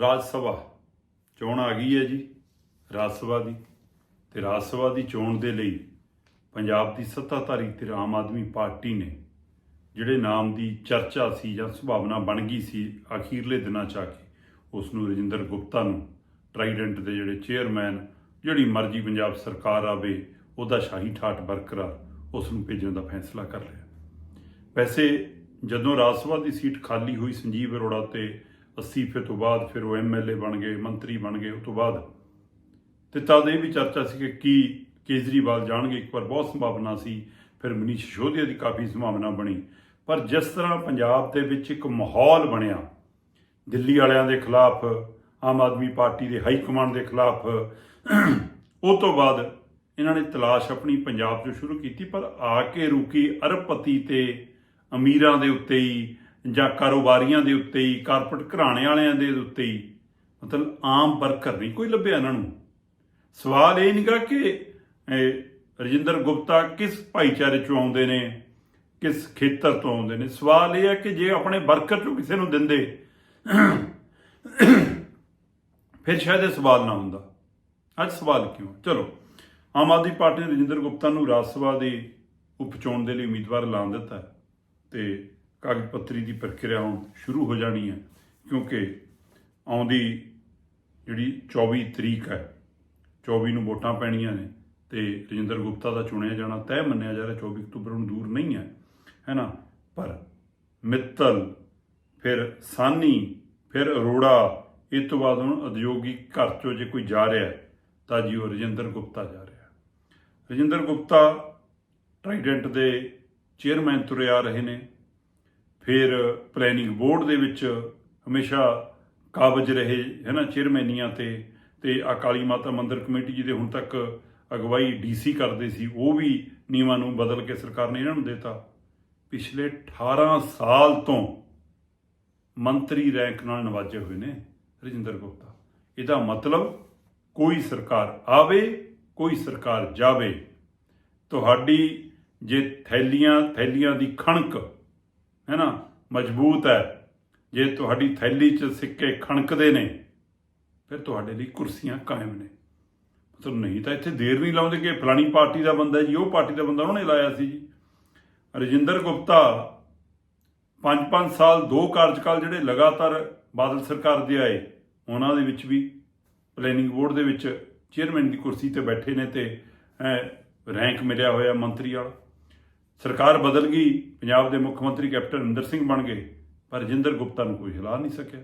ਰਾਜ ਸਭਾ ਚੋਣ ਆ ਗਈ ਹੈ ਜੀ, ਰਾਜ ਸਭਾ ਦੀ। ਤੇ ਰਾਜ ਸਭਾ ਦੀ ਚੋਣ ਦੇ ਲਈ ਪੰਜਾਬ ਦੀ ਸੱਤਾਧਾਰੀ ਤੇ ਆਮ ਆਦਮੀ ਪਾਰਟੀ ਨੇ ਜਿਹੜੇ ਨਾਮ ਦੀ ਚਰਚਾ ਸੀ ਜਾਂ ਸੁਭਾਵਨਾ ਬਣ ਗਈ ਸੀ, ਅਖੀਰਲੇ ਦਿਨਾਂ ਚ ਆ ਕੇ ਉਸ ਨੂੰ ਰਜਿੰਦਰ ਗੁਪਤਾ ਨੂੰ, ਟਰਾਈਡੈਂਟ ਦੇ ਜਿਹੜੇ ਚੇਅਰਮੈਨ, ਜਿਹੜੀ ਮਰਜ਼ੀ ਪੰਜਾਬ ਸਰਕਾਰ ਆਵੇ, ਉਹਦਾ ਸ਼ਾਹੀ ਠਾਠ ਬਰਕਰਾਰ ਉਸ ਨੂੰ ਭੇਜਣ ਦਾ ਫੈਸਲਾ ਕਰ ਲਿਆ। ਵੈਸੇ ਜਦੋਂ ਰਾਜ ਸਭਾ ਦੀ ਸੀਟ ਖਾਲੀ ਹੋਈ ਸੰਜੀਵ ਅਰੋੜਾ ਤੇ ਅਸਤੀਫੇ ਤੋਂ ਬਾਅਦ ਫਿਰ ਉਹ ਐਮਐਲਏ ਬਣ ਗਏ, ਮੰਤਰੀ ਬਣ ਗਏ ਉਸ ਤੋਂ ਬਾਅਦ। ਤੇ ਤਦ ਇਹ ਵੀ ਚਰਚਾ ਸੀ ਕਿ ਕੀ ਕੇਜਰੀਵਾਲ ਜਾਣਗੇ, ਇੱਕ ਵਾਰ ਬਹੁਤ ਸੰਭਾਵਨਾ ਸੀ, ਫਿਰ ਮਨੀਸ਼ ਸਿਸੋਦੀਆ ਦੀ ਕਾਫੀ ਸੰਭਾਵਨਾ ਬਣੀ। ਪਰ ਜਿਸ ਤਰ੍ਹਾਂ ਪੰਜਾਬ ਦੇ ਵਿੱਚ ਇੱਕ ਮਾਹੌਲ ਬਣਿਆ, ਦਿੱਲੀ ਵਾਲਿਆਂ ਦੇ ਖਿਲਾਫ, ਆਮ ਆਦਮੀ ਪਾਰਟੀ ਦੇ ਹਾਈ ਕਮਾਂਡ ਦੇ ਖਿਲਾਫ, ਉਹ ਤੋਂ ਬਾਅਦ ਇਹਨਾਂ ਨੇ ਤਲਾਸ਼ ਆਪਣੀ ਪੰਜਾਬ 'ਚ ਸ਼ੁਰੂ ਕੀਤੀ, ਪਰ ਆ ਕੇ ਰੁਕੀ ਅਰਬਪਤੀ ਤੇ ਅਮੀਰਾਂ ਦੇ ਉੱਤੇ ਹੀ ਜਾਂ ਕਾਰੋਬਾਰੀਆਂ ਦੇ ਉੱਤੇ ਹੀ, ਕਾਰਪੋਰੇਟ ਘਰਾਣੇ ਵਾਲਿਆਂ ਦੇ ਉੱਤੇ ਹੀ, ਮਤਲਬ ਆਮ ਵਰਕਰ ਨਹੀਂ ਕੋਈ ਲੱਭਿਆ ਇਹਨਾਂ ਨੂੰ। ਸਵਾਲ ਇਹ ਨਹੀਂਗਾ ਕਿ ਰਜਿੰਦਰ ਗੁਪਤਾ ਕਿਸ ਭਾਈਚਾਰੇ ਚੋਂ ਆਉਂਦੇ ਨੇ, ਕਿਸ ਖੇਤਰ ਤੋਂ ਆਉਂਦੇ ਨੇ? ਸਵਾਲ ਇਹ ਹੈ ਕਿ ਜੇ ਆਪਣੇ ਵਰਕਰ ਚੋਂ ਕਿਸੇ ਨੂੰ ਦਿੰਦੇ, ਫਿਰ ਸ਼ਾਇਦ ਇਹ ਸਵਾਲ ਨਾ ਹੁੰਦਾ। ਅੱਜ ਸਵਾਲ ਕਿਉਂ? ਚਲੋ, ਆਮ ਆਦਮੀ ਪਾਰਟੀ ਨੇ ਰਜਿੰਦਰ ਗੁਪਤਾ ਨੂੰ ਰਾਜ ਸਭਾ ਦੀ ਉਪ ਚੋਣ ਦੇ ਲਈ ਉਮੀਦਵਾਰ ਐਲਾਨ ਦਿੱਤਾ ਹੈ ਤੇ ਕਾਗਜ਼ ਪੱਤਰੀ ਦੀ ਪ੍ਰਕਿਰਿਆ ਹੁਣ ਸ਼ੁਰੂ ਹੋ ਜਾਣੀ ਹੈ, ਕਿਉਂਕਿ ਆਉਂਦੀ ਜਿਹੜੀ 24 ਤਰੀਕ ਹੈ 24 ਨੂੰ ਵੋਟਾਂ ਪੈਣੀਆਂ ਨੇ ਤੇ ਰਜਿੰਦਰ ਗੁਪਤਾ ਦਾ ਚੁਣਿਆ ਜਾਣਾ ਤੈਅ ਮੰਨਿਆ ਜਾ ਰਿਹਾ 24 ਅਕਤੂਬਰ ਨੂੰ ਦੂਰ ਨਹੀਂ ਹੈ ਹੈਨਾ ਪਰ ਮਿੱਤਲ, ਫਿਰ ਸਾਨੀ, ਫਿਰ ਅਰੋੜਾ ਇਸ ਤੋਂ ਬਾਅਦ ਹੁਣ ਉਦਯੋਗਿਕ ਘਰ ਚੋਂ ਜੇ ਕੋਈ ਜਾ ਰਿਹਾ, ਤਾਂ ਜੀ ਉਹ ਰਜਿੰਦਰ ਗੁਪਤਾ ਜਾ ਰਿਹਾ। ਰਜਿੰਦਰ ਗੁਪਤਾ ਟ੍ਰਾਈਡੈਂਟ ਦੇ ਚੇਅਰਮੈਨ ਤੁਰੇ ਆ ਰਹੇ ਨੇ ਫਿਰ ਪਲੈਨਿੰਗ ਬੋਰਡ ਦੇ ਵਿੱਚ ਹਮੇਸ਼ਾ ਕਾਬਜ ਰਹੇ, ਹੈ ਨਾ ਚੇਅਰਮੈਨੀਆਂ ਤੇ ਤੇ ਅਕਾਲੀ ਮਾਤਾ ਮੰਦਿਰ ਕਮੇਟੀ ਜਿਹਦੇ ਹੁਣ ਤੱਕ ਅਗਵਾਈ ਡੀਸੀ ਕਰਦੇ ਸੀ, ਉਹ ਵੀ ਨਿਯਮਾਂ ਨੂੰ ਬਦਲ ਕੇ ਸਰਕਾਰ ਨੇ ਇਹਨਾਂ ਨੂੰ ਦਿੱਤਾ। ਪਿਛਲੇ 18 ਸਾਲ ਤੋਂ ਮੰਤਰੀ ਰੈਂਕ ਨਾਲ ਨਵਾਜੇ ਹੋਏ ਨੇ ਰਜਿੰਦਰ ਗੁਪਤਾ। ਇਹਦਾ ਮਤਲਬ ਕੋਈ ਸਰਕਾਰ ਆਵੇ, ਕੋਈ ਸਰਕਾਰ ਜਾਵੇ, ਤੁਹਾਡੀ ਜੇ ਥੈਲੀਆਂ ਥੈਲੀਆਂ ਦੀ ਖਣਕ ਹੈ ਨਾ ਮਜ਼ਬੂਤ ਹੈ। ਜੇ ਤੁਹਾਡੀ ਥੈਲੀ 'ਚ ਸਿੱਕੇ ਖਣਕਦੇ ਨੇ, ਫਿਰ ਤੁਹਾਡੇ ਲਈ ਕੁਰਸੀਆਂ ਕਾਇਮ ਨੇ। ਮਤਲਬ ਨਹੀਂ ਤਾਂ ਇੱਥੇ ਦੇਰ ਨਹੀਂ ਲਾਉਂਦੇ ਕਿ ਫਲਾਣੀ ਪਾਰਟੀ ਦਾ ਬੰਦਾ ਜੀ, ਉਹ ਪਾਰਟੀ ਦਾ ਬੰਦਾ ਉਹਨੇ ਲਾਇਆ ਸੀ ਜੀ। ਰਜਿੰਦਰ ਗੁਪਤਾ 5-5 ਸਾਲ, ਦੋ ਕਾਰਜਕਾਲ ਜਿਹੜੇ ਲਗਾਤਾਰ ਬਾਦਲ ਸਰਕਾਰ ਦੇ ਆਏ, ਉਹਨਾਂ ਦੇ ਵਿੱਚ ਵੀ ਪਲੈਨਿੰਗ ਬੋਰਡ ਦੇ ਵਿੱਚ ਚੇਅਰਮੈਨ ਦੀ ਕੁਰਸੀ ਤੇ ਬੈਠੇ ਨੇ ਤੇ ਰੈਂਕ ਮਿਲਿਆ ਹੋਇਆ ਮੰਤਰੀ ਵਾਲਾ। ਸਰਕਾਰ ਬਦਲ ਗਈ, ਪੰਜਾਬ ਦੇ ਮੁੱਖ ਮੰਤਰੀ ਕੈਪਟਨ ਅਮਰਿੰਦਰ ਸਿੰਘ ਬਣ ਗਏ, ਪਰ ਰਜਿੰਦਰ ਗੁਪਤਾ ਨੂੰ ਕੋਈ ਹਿਲਾ ਨਹੀਂ ਸਕਿਆ।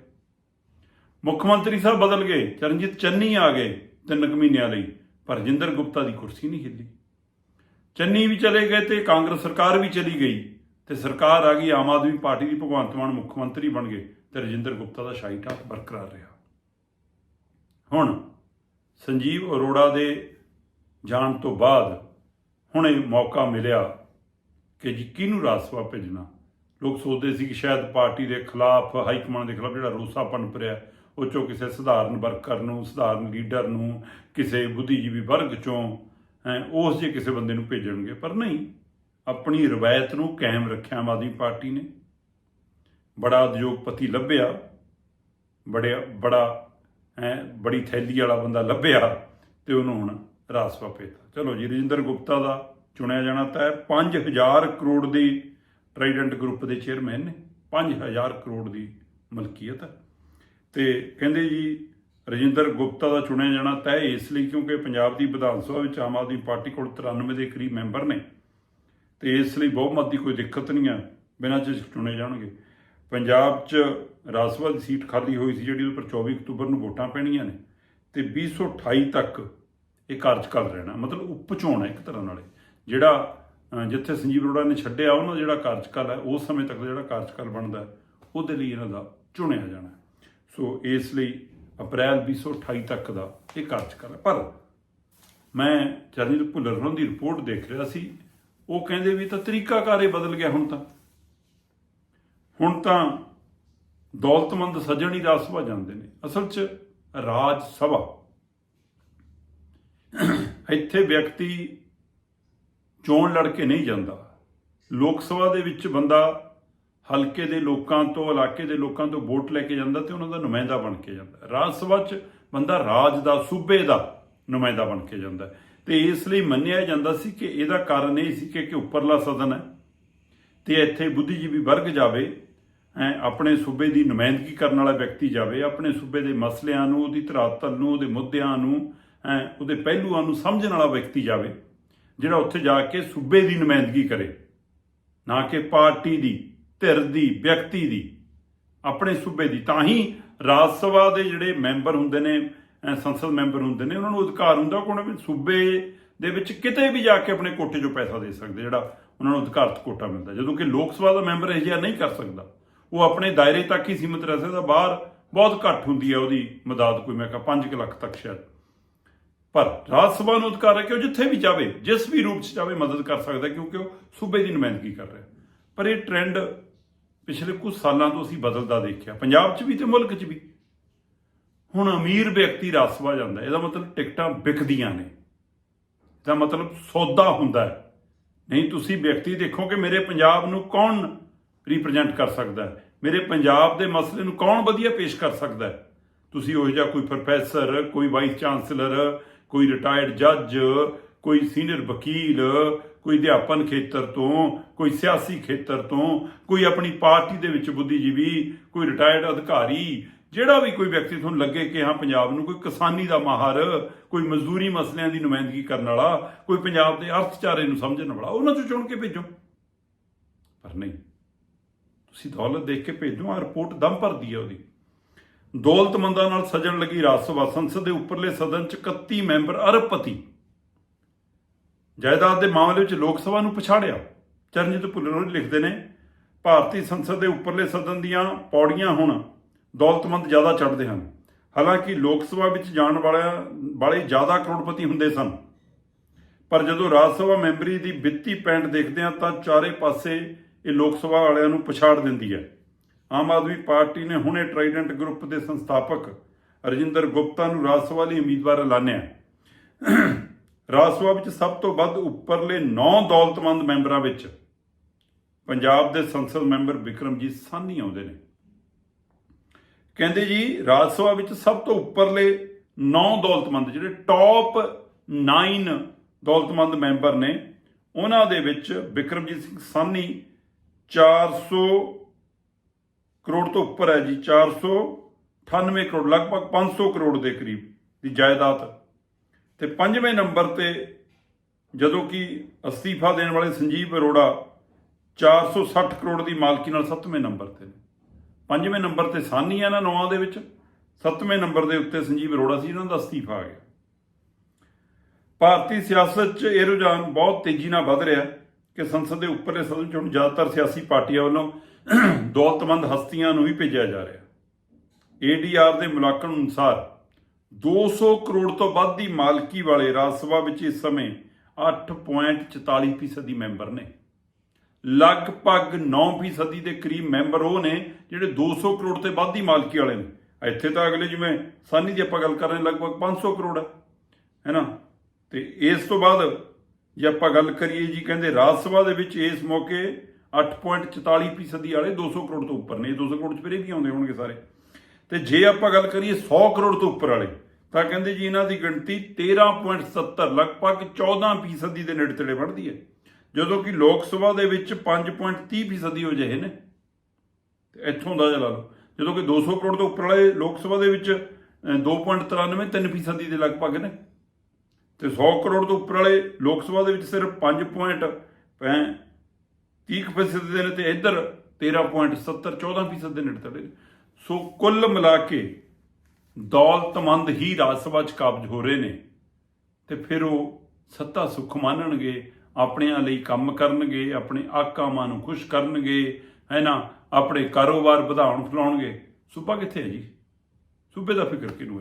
ਮੁੱਖ ਮੰਤਰੀ ਸਾਹਿਬ ਬਦਲ ਗਏ, ਚਰਨਜੀਤ ਚੰਨੀ ਆ ਗਏ ਤਿੰਨ ਕੁ ਮਹੀਨਿਆਂ ਲਈ, ਪਰ ਰਜਿੰਦਰ ਗੁਪਤਾ ਦੀ ਕੁਰਸੀ ਨਹੀਂ ਹਿੱਲੀ। ਚੰਨੀ ਵੀ ਚਲੇ ਗਏ ਤੇ ਕਾਂਗਰਸ ਸਰਕਾਰ ਵੀ ਚਲੀ ਗਈ ਤੇ ਸਰਕਾਰ ਆ ਗਈ, ਆਮ ਆਦਮੀ ਪਾਰਟੀ ਦੀ ਭਗਵੰਤ ਮਾਨ ਮੁੱਖ ਮੰਤਰੀ ਬਣ ਗਏ ਤੇ ਰਜਿੰਦਰ ਗੁਪਤਾ ਦਾ ਸ਼ਾਹੀ ਠਾਠ ਬਰਕਰਾਰ ਰਿਹਾ। ਹੁਣ ਸੰਜੀਵ ਅਰੋੜਾ ਦੇ ਜਾਣ ਤੋਂ ਬਾਅਦ ਹੁਣੇ ਮੌਕਾ ਮਿਲਿਆ ਕਿ ਜੀ ਕਿਹਨੂੰ ਰਾਜ ਸਭਾ ਭੇਜਣਾ? ਲੋਕ ਸੋਚਦੇ ਸੀ ਕਿ ਸ਼ਾਇਦ ਪਾਰਟੀ ਦੇ ਖਿਲਾਫ ਹਾਈ ਕਮਾਂਡ ਦੇ ਖਿਲਾਫ ਜਿਹੜਾ ਰੋਸਾ ਪਨਪ ਰਿਹਾ ਉਹ ਚੋਂ ਕਿਸੇ ਸਧਾਰਨ ਵਰਕਰ ਨੂੰ ਸਧਾਰਨ ਲੀਡਰ ਨੂੰ ਕਿਸੇ ਬੁੱਧੀਜੀਵੀ ਵਰਗ ਚੋਂ ਹੈਂ, ਉਸ ਜੇ ਕਿਸੇ ਬੰਦੇ ਨੂੰ ਭੇਜਣਗੇ। ਪਰ ਨਹੀਂ ਆਪਣੀ ਰਵਾਇਤ ਨੂੰ ਕਾਇਮ ਰੱਖਿਆ ਆਮ ਆਦਮੀ ਪਾਰਟੀ ਨੇ। ਬੜਾ ਉਦਯੋਗਪਤੀ ਲੱਭਿਆ ਬੜੇ ਬੜਾ ਹੈ ਬੜੀ ਥੈਲੀ ਵਾਲਾ ਬੰਦਾ ਲੱਭਿਆ ਤੇ ਉਹਨੂੰ ਹੁਣ ਰਾਸਵਾ ਭੇਜਤਾ। ਚਲੋ ਜੀ ਰਜਿੰਦਰ ਗੁਪਤਾ ਦਾ ਚੁਣਿਆ ਜਾਣਾ ਤਾਂ 5000 ਕਰੋੜ ਦੀ ਟ੍ਰਾਈਡੈਂਟ ਗਰੁੱਪ ਦੇ ਚੇਅਰਮੈਨ ਨੇ। 5000 ਕਰੋੜ ਦੀ ਮਲਕੀਅਤ। ਹੈ ਤੇ ਕਹਿੰਦੇ ਜੀ, ਰਜਿੰਦਰ ਗੁਪਤਾ ਦਾ ਚੁਣਿਆ ਜਾਣਾ ਤੈਅ ਇਸ ਲਈ ਕਿਉਂਕਿ ਪੰਜਾਬ ਦੀ ਵਿਧਾਨ ਸਭਾ ਵਿੱਚ ਆਮ ਆਦਮੀ ਪਾਰਟੀ ਕੋਲ 93 ਦੇ ਕਰੀਬ ਮੈਂਬਰ ਨੇ। ਤੇ ਇਸ ਲਈ ਬਹੁਮਤ ਦੀ ਕੋਈ ਦਿੱਕਤ ਨਹੀਂ ਆ। ਬਿਨਾਂ 'ਚ ਚੁਣੇ ਜਾਣਗੇ। ਪੰਜਾਬ 'ਚ ਰਾਜ ਸਭਾ ਦੀ ਸੀਟ ਖਾਲੀ ਹੋਈ ਸੀ ਜਿਹੜੀ ਉੱਪਰ 24 ਅਕਤੂਬਰ ਨੂੰ ਵੋਟਾਂ ਪੈਣੀਆਂ ਨੇ। ਤੇ 2028 ਤੱਕ ਇਹ ਕਾਰਜਕਾਲ ਰਹਿਣਾ। ਮਤਲਬ ਉਪ ਚੋਣ ਹੈ ਇੱਕ ਤਰ੍ਹਾਂ ਨਾਲੇ। ਜਿਹੜਾ ਜਿੱਥੇ ਸੰਜੀਵ ਅਰੋੜਾ ਨੇ ਛੱਡਿਆ, ਉਹਨਾਂ ਦਾ ਜਿਹੜਾ ਕਾਰਜਕਾਲ ਹੈ, ਉਸ ਸਮੇਂ ਤੱਕ ਜਿਹੜਾ ਕਾਰਜਕਾਲ ਬਣਦਾ, ਉਹਦੇ ਲਈ ਇਹਨਾਂ ਦਾ ਚੁਣਿਆ ਜਾਣਾ ਸੋ ਇਸ ਲਈ ਅਪ੍ਰੈਲ 2028 ਤੱਕ ਦਾ ਇਹ ਕਾਰਜਕਾਲ ਹੈ। ਪਰ ਮੈਂ ਚਰਨਜੀਤ ਭੁੱਲਰ ਹੋਰਾਂ ਦੀ ਰਿਪੋਰਟ ਦੇਖ ਰਿਹਾ ਸੀ, ਉਹ ਕਹਿੰਦੇ ਵੀ ਤਾਂ ਤਰੀਕਾਕਾਰ ਹੀ ਬਦਲ ਗਿਆ ਹੁਣ ਤਾਂ। ਹੁਣ ਤਾਂ ਦੌਲਤਮੰਦ ਸੱਜਣ ਹੀ ਰਾਜ ਸਭਾ ਜਾਂਦੇ ਨੇ। ਅਸਲ 'ਚ ਰਾਜ ਸਭਾ। ਇੱਥੇ ਵਿਅਕਤੀ ਚੋਣ ਲੜ ਕੇ ਨਹੀਂ ਜਾਂਦਾ ਲੋਕ ਸਭਾ ਦੇ ਵਿੱਚ ਬੰਦਾ ਹਲਕੇ ਦੇ ਲੋਕਾਂ ਤੋਂ, ਇਲਾਕੇ ਦੇ ਲੋਕਾਂ ਤੋਂ ਵੋਟ ਲੈ ਕੇ ਜਾਂਦਾ ਤੇ ਉਹਨਾਂ ਦਾ ਨੁਮਾਇੰਦਾ ਬਣ ਕੇ ਜਾਂਦਾ ਰਾਜ ਸਭਾ 'ਚ ਬੰਦਾ ਰਾਜ ਦਾ, ਸੂਬੇ ਦਾ ਨੁਮਾਇੰਦਾ ਬਣ ਕੇ ਜਾਂਦਾ ਹੈ। ਤੇ ਇਸ ਲਈ ਮੰਨਿਆ ਜਾਂਦਾ ਸੀ ਕਿ ਇਹਦਾ ਕਾਰਨ ਇਹ ਸੀ ਕਿ ਕਿ ਉੱਪਰਲਾ ਸਦਨ ਹੈ ਤੇ ਇੱਥੇ ਬੁੱਧੀਜੀਵੀ ਵਰਗ ਜਾਵੇ, ਐ ਆਪਣੇ ਸੂਬੇ ਦੀ ਨੁਮਾਇੰਦਗੀ ਕਰਨ ਵਾਲਾ ਵਿਅਕਤੀ ਜਾਵੇ, ਆਪਣੇ ਸੂਬੇ ਦੇ ਮਸਲਿਆਂ ਨੂੰ, ਉਹਦੀ ਧਰਾਤਲ ਨੂੰ, ਉਹਦੇ ਮੁੱਦਿਆਂ ਨੂੰ, ਐ ਉਹਦੇ ਪਹਿਲੂਆਂ ਨੂੰ ਸਮਝਣ ਵਾਲਾ ਵਿਅਕਤੀ ਜਾਵੇ ਜਿਹੜਾ ਉੱਥੇ ਜਾ ਕੇ ਸੂਬੇ ਦੀ ਨੁਮਾਇੰਦਗੀ ਕਰੇ, ਨਾ ਕਿ ਪਾਰਟੀ ਦੀ, ਧਿਰ ਦੀ, ਵਿਅਕਤੀ ਦੀ, ਆਪਣੇ ਸੂਬੇ ਦੀ। ਤਾਂ ਹੀ ਰਾਜ ਸਭਾ ਦੇ ਜਿਹੜੇ ਮੈਂਬਰ ਹੁੰਦੇ ਨੇ ਸੰਸਦ ਮੈਂਬਰ ਹੁੰਦੇ ਨੇ, ਉਹਨਾਂ ਨੂੰ ਅਧਿਕਾਰ ਹੁੰਦਾ ਕਿ ਉਹਨਾਂ ਵੀ ਸੂਬੇ ਦੇ ਵਿੱਚ ਕਿਤੇ ਵੀ ਜਾ ਕੇ ਆਪਣੇ ਕੋਟੇ 'ਚੋਂ ਪੈਸਾ ਦੇ ਸਕਦੇ, ਜਿਹੜਾ ਉਹਨਾਂ ਨੂੰ ਅਧਿਕਾਰਤ ਕੋਟਾ ਮਿਲਦਾ। ਜਦੋਂ ਕਿ ਲੋਕ ਸਭਾ ਦਾ ਮੈਂਬਰ ਇਹ ਜਿਹਾ ਨਹੀਂ ਕਰ ਸਕਦਾ। ਉਹ ਆਪਣੇ ਦਾਇਰੇ ਤੱਕ ਹੀ ਸੀਮਿਤ ਰਹਿ ਸਕਦਾ, ਬਾਹਰ ਬਹੁਤ ਘੱਟ ਹੁੰਦੀ ਹੈ ਉਹਦੀ ਮਦਦ ਕੋਈ, ਮੈਂ ਕਹਾਂ 5 ਲੱਖ ਤੱਕ ਸ਼ਾਇਦ। ਪਰ ਰਾਜ ਸਭਾ ਨੂੰ ਅਧਿਕਾਰ ਹੈ ਕਿ ਉਹ ਜਿੱਥੇ ਵੀ ਜਾਵੇ, ਜਿਸ ਵੀ ਰੂਪ 'ਚ ਜਾਵੇ ਮਦਦ ਕਰ ਸਕਦਾ ਕਿਉਂਕਿ ਉਹ ਸੂਬੇ ਦੀ ਨੁਮਾਇੰਦਗੀ ਕਰ ਰਿਹਾ ਪਰ ਇਹ ਟ੍ਰੈਂਡ ਪਿਛਲੇ ਕੁਝ ਸਾਲਾਂ ਤੋਂ ਅਸੀਂ ਬਦਲਦਾ ਦੇਖਿਆ। ਪੰਜਾਬ 'ਚ ਵੀ ਤੇ ਮੁਲਕ 'ਚ ਵੀ। ਹੁਣ ਅਮੀਰ ਵਿਅਕਤੀ ਰਾਜ ਸਭਾ ਜਾਂਦਾ ਇਹਦਾ ਮਤਲਬ ਟਿਕਟਾਂ ਵਿਕਦੀਆਂ ਨੇ। ਇਹਦਾ ਮਤਲਬ ਸੌਦਾ ਹੁੰਦਾ ਹੈ। ਨਹੀਂ, ਤੁਸੀਂ ਵਿਅਕਤੀ ਦੇਖੋ ਕਿ ਮੇਰੇ ਪੰਜਾਬ ਨੂੰ ਕੌਣ ਰਿਪਰੈਜ਼ੈਂਟ ਕਰ ਸਕਦਾ ਹੈ? ਮੇਰੇ ਪੰਜਾਬ ਦੇ ਮਸਲੇ ਨੂੰ ਕੌਣ ਵਧੀਆ ਪੇਸ਼ ਕਰ ਸਕਦਾ ਹੈ? ਤੁਸੀਂ ਉਹ ਜਿਹਾ ਕੋਈ ਪ੍ਰੋਫੈਸਰ ਕੋਈ ਵਾਈਸ ਚਾਂਸਲਰ ਕੋਈ ਰਿਟਾਇਰਡ ਜੱਜ ਕੋਈ ਸੀਨੀਅਰ ਵਕੀਲ, ਕੋਈ ਅਧਿਆਪਨ ਖੇਤਰ ਤੋਂ, ਕੋਈ ਸਿਆਸੀ ਖੇਤਰ ਤੋਂ, ਕੋਈ ਆਪਣੀ ਪਾਰਟੀ ਦੇ ਵਿੱਚ ਬੁੱਧੀਜੀਵੀ, ਕੋਈ ਰਿਟਾਇਰਡ ਅਧਿਕਾਰੀ, ਜਿਹੜਾ ਵੀ ਕੋਈ ਵਿਅਕਤੀ ਤੁਹਾਨੂੰ ਲੱਗੇ ਕਿ ਹਾਂ ਪੰਜਾਬ ਨੂੰ ਕੋਈ ਕਿਸਾਨੀ ਦਾ ਮਾਹਰ, ਕੋਈ ਮਜ਼ਦੂਰੀ ਮਸਲਿਆਂ ਦੀ ਨੁਮਾਇੰਦਗੀ ਕਰਨ ਵਾਲਾ, ਕੋਈ ਪੰਜਾਬ ਦੇ ਅਰਥਚਾਰੇ ਨੂੰ ਸਮਝਣ ਵਾਲਾ, ਉਹਨਾਂ ਚੋਂ ਚੁਣ ਕੇ ਭੇਜੋ। ਪਰ ਨਹੀਂ, ਤੁਸੀਂ ਦੌਲਤ ਦੇਖ ਕੇ ਭੇਜੋ ਆ ਰਿਪੋਰਟ ਦਮ ਭਰਦੀ ਹੈ ਉਹਦੀ। ਦੌਲਤਮੰਦਾਂ ਨਾਲ ਸਜਣ ਲੱਗੀ ਰਾਜ ਸਭਾ ਸੰਸਦ ਦੇ ਉੱਪਰਲੇ ਸਦਨ ਚ 31 ਮੈਂਬਰ ਅਰਬਪਤੀ। ਜਾਇਦਾਦ ਦੇ ਮਾਮਲੇ ਵਿੱਚ ਲੋਕ ਸਭਾ ਨੂੰ ਪਛਾੜਿਆ। ਚਰਨਜੀਤ ਭੁੱਲਰ ਲਿਖਦੇ ਨੇ, ਭਾਰਤੀ ਸੰਸਦ ਦੇ ਉੱਪਰਲੇ ਸਦਨ ਦੀਆਂ ਪੌੜੀਆਂ ਹੁਣ ਦੌਲਤਮੰਦ ਜ਼ਿਆਦਾ ਚੜ੍ਹਦੇ ਹਨ। ਹਾਲਾਂਕਿ ਲੋਕ ਸਭਾ ਵਿੱਚ ਜਾਣ ਵਾਲਿਆਂ ਵਾਲੇ ਜ਼ਿਆਦਾ ਕਰੋੜਪਤੀ ਹੁੰਦੇ ਸਨ। ਪਰ ਜਦੋਂ ਰਾਜ ਸਭਾ ਮੈਂਬਰੀ ਦੀ ਵਿੱਤੀ ਪੈਂਟ ਦੇਖਦੇ ਹਾਂ ਤਾਂ ਚਾਰੇ ਪਾਸੇ ਇਹ ਲੋਕ ਸਭਾ ਵਾਲਿਆਂ ਨੂੰ ਪਛਾੜ ਦਿੰਦੀ ਹੈ। ਆਮ ਆਦਮੀ ਪਾਰਟੀ ਨੇ ਹੁਣੇ ਟ੍ਰਾਈਡੈਂਟ ਗਰੁੱਪ ਦੇ ਸੰਸਥਾਪਕ ਰਜਿੰਦਰ ਗੁਪਤਾ ਨੂੰ ਰਾਜ ਸਭਾ ਲਈ ਉਮੀਦਵਾਰ ਐਲਾਨਿਆ। ਰਾਜ ਸਭਾ ਵਿੱਚ ਸਭ ਤੋਂ ਵੱਧ ਉੱਪਰਲੇ 9 ਦੌਲਤਮੰਦ ਮੈਂਬਰਾਂ ਵਿੱਚ ਪੰਜਾਬ ਦੇ ਸੰਸਦ ਮੈਂਬਰ ਵਿਕਰਮਜੀਤ ਸਾਨੀ ਆਉਂਦੇ ਨੇ। ਕਹਿੰਦੇ ਜੀ ਰਾਜ ਸਭਾ ਵਿੱਚ ਸਭ ਤੋਂ ਉੱਪਰਲੇ 9 ਦੌਲਤਮੰਦ ਜਿਹੜੇ ਟੌਪ 9 ਦੌਲਤਮੰਦ ਮੈਂਬਰ ਨੇ, ਉਹਨਾਂ ਦੇ ਵਿੱਚ ਵਿਕਰਮਜੀਤ ਸਿੰਘ ਸਾਹਨੀ 400 ਕਰੋੜ ਤੋਂ ਉੱਪਰ ਹੈ ਜੀ 498 ਕਰੋੜ, ਲਗਭਗ 500 ਕਰੋੜ ਦੇ ਕਰੀਬ ਦੀ ਜਾਇਦਾਦ। ਤੇ ਪੰਜਵੇਂ ਨੰਬਰ ਤੇ ਜਦੋਂ ਕਿ ਅਸਤੀਫਾ ਦੇਣ ਵਾਲੇ ਸੰਜੀਵ ਅਰੋੜਾ 460 ਕਰੋੜ ਦੀ ਮਾਲਕੀ ਨਾਲ ਸੱਤਵੇਂ ਨੰਬਰ ਤੇ ਨੇ। ਪੰਜਵੇਂ ਨੰਬਰ ਤੇ ਸਾਨੀ ਆ ਨਾ ਨੌਵਾਂ ਦੇ ਵਿੱਚ, ਸੱਤਵੇਂ ਨੰਬਰ ਦੇ ਉੱਤੇ ਸੰਜੀਵ ਅਰੋੜਾ ਸੀ ਇਹਨਾਂ ਦਾ ਅਸਤੀਫਾ ਆ ਗਿਆ। ਭਾਰਤੀ ਸਿਆਸਤ 'ਚ ਇਹ ਰੁਝਾਨ ਬਹੁਤ ਤੇਜ਼ੀ ਨਾਲ ਵੱਧ ਰਿਹਾ ਕਿ ਸੰਸਦ ਦੇ ਉੱਪਰਲੇ ਸਦਨ 'ਚ ਹੁਣ ਜ਼ਿਆਦਾਤਰ ਸਿਆਸੀ ਪਾਰਟੀਆਂ ਵੱਲੋਂ ਦੌਲਤਮੰਦ ਹਸਤੀਆਂ ਨੂੰ ਵੀ ਭੇਜਿਆ ਜਾ ਰਿਹਾ। ਏਡੀਆਰ ਦੇ ਮੁਲਾਂਕਣ ਅਨੁਸਾਰ 200 ਕਰੋੜ ਤੋਂ ਵੱਧ ਦੀ ਮਾਲਕੀ ਵਾਲੇ ਰਾਜ ਸਭਾ ਵਿੱਚ ਇਸ ਸਮੇਂ 8.44% ਫੀਸਦੀ ਮੈਂਬਰ ਨੇ। ਲਗਭਗ 9% ਦੇ ਕਰੀਬ ਮੈਂਬਰ ਉਹ ਨੇ ਜਿਹੜੇ 200 ਕਰੋੜ ਤੇ ਵੱਧ ਦੀ ਮਾਲਕੀ ਵਾਲੇ ਨੇ। ਇੱਥੇ ਤਾਂ ਅਗਲੇ ਜਿਵੇਂ ਸਾਨੀ ਦੀ ਆਪਾਂ ਗੱਲ ਕਰ ਰਹੇ ਹਾਂ, ਲਗਭਗ 500 ਕਰੋੜ ਹੈ ਹੈਨਾ ਤੇ ਇਸ ਤੋਂ ਬਾਅਦ ਜੇ ਆਪਾਂ ਗੱਲ ਕਰੀਏ ਜੀ ਕਹਿੰਦੇ ਰਾਜ ਸਭਾ ਦੇ ਵਿੱਚ ਇਸ ਮੌਕੇ 8.44% ਵਾਲੇ 200 ਕਰੋੜ ਤੋਂ ਉੱਪਰ ਨੇ। ਇਹ 200 ਕਰੋੜ ਚ ਫਿਰ ਇਹ ਵੀ ਆਉਂਦੇ ਹੋਣਗੇ ਸਾਰੇ। ਤੇ ਜੇ ਆਪਾਂ ਗੱਲ ਕਰੀਏ 100 ਕਰੋੜ ਤੋਂ ਉੱਪਰ ਵਾਲੇ ਤਾਂ ਕਹਿੰਦੇ ਜੀ ਇਹਨਾਂ ਦੀ ਗਿਣਤੀ 13.70 ਲਗਭਗ 14% ਦੇ ਨੇੜੇ ਤੇੜੇ ਵੱਧਦੀ ਹੈ। ਜਦੋਂ ਕਿ ਲੋਕ ਸਭਾ ਦੇ ਵਿੱਚ 5.30% ਹੋ ਜਿਹੇ ਨੇ। ਤੇ ਇੱਥੋਂ ਦਾ ਲਾ ਲਓ ਜਦੋਂ ਕਿ 200 ਕਰੋੜ ਤੋਂ ਉੱਪਰ ਵਾਲੇ ਲੋਕ ਸਭਾ ਦੇ ਵਿੱਚ ਅਹ, 2.93 3% ਦੇ ਲਗਭਗ ਨੇ। ਤੇ 100 ਕਰੋੜ ਤੋਂ ਉੱਪਰ ਵਾਲੇ ਲੋਕ ਸਭਾ ਦੇ ਵਿੱਚ ਸਿਰਫ 5.30% ਦੇ ਨੇ ਤੇ ਇੱਧਰ 13.70 14% ਦੇ ਨੇੜੇ ਤੇੜੇ ਸੋ ਕੁੱਲ ਮਿਲਾ ਕੇ ਦੌਲਤਮੰਦ ਹੀ ਰਾਜ ਸਭਾ 'ਚ ਕਾਬਜ ਹੋ ਰਹੇ ਨੇ ਤੇ ਫਿਰ ਉਹ ਸੱਤਾ ਸੁੱਖ ਮੰਨਣਗੇ, ਆਪਣਿਆਂ ਲਈ ਕੰਮ ਕਰਨਗੇ, ਆਪਣੇ ਆਕਾਮਾਂ ਨੂੰ ਖੁਸ਼ ਕਰਨਗੇ, ਹੈ ਨਾ? ਆਪਣੇ ਕਾਰੋਬਾਰ ਵਧਾਉਣ ਫਲਾਉਣਗੇ ਸੂਬਾ ਕਿੱਥੇ ਹੈ ਜੀ? ਸੂਬੇ ਦਾ ਫਿਕਰ ਕਿਹਨੂੰ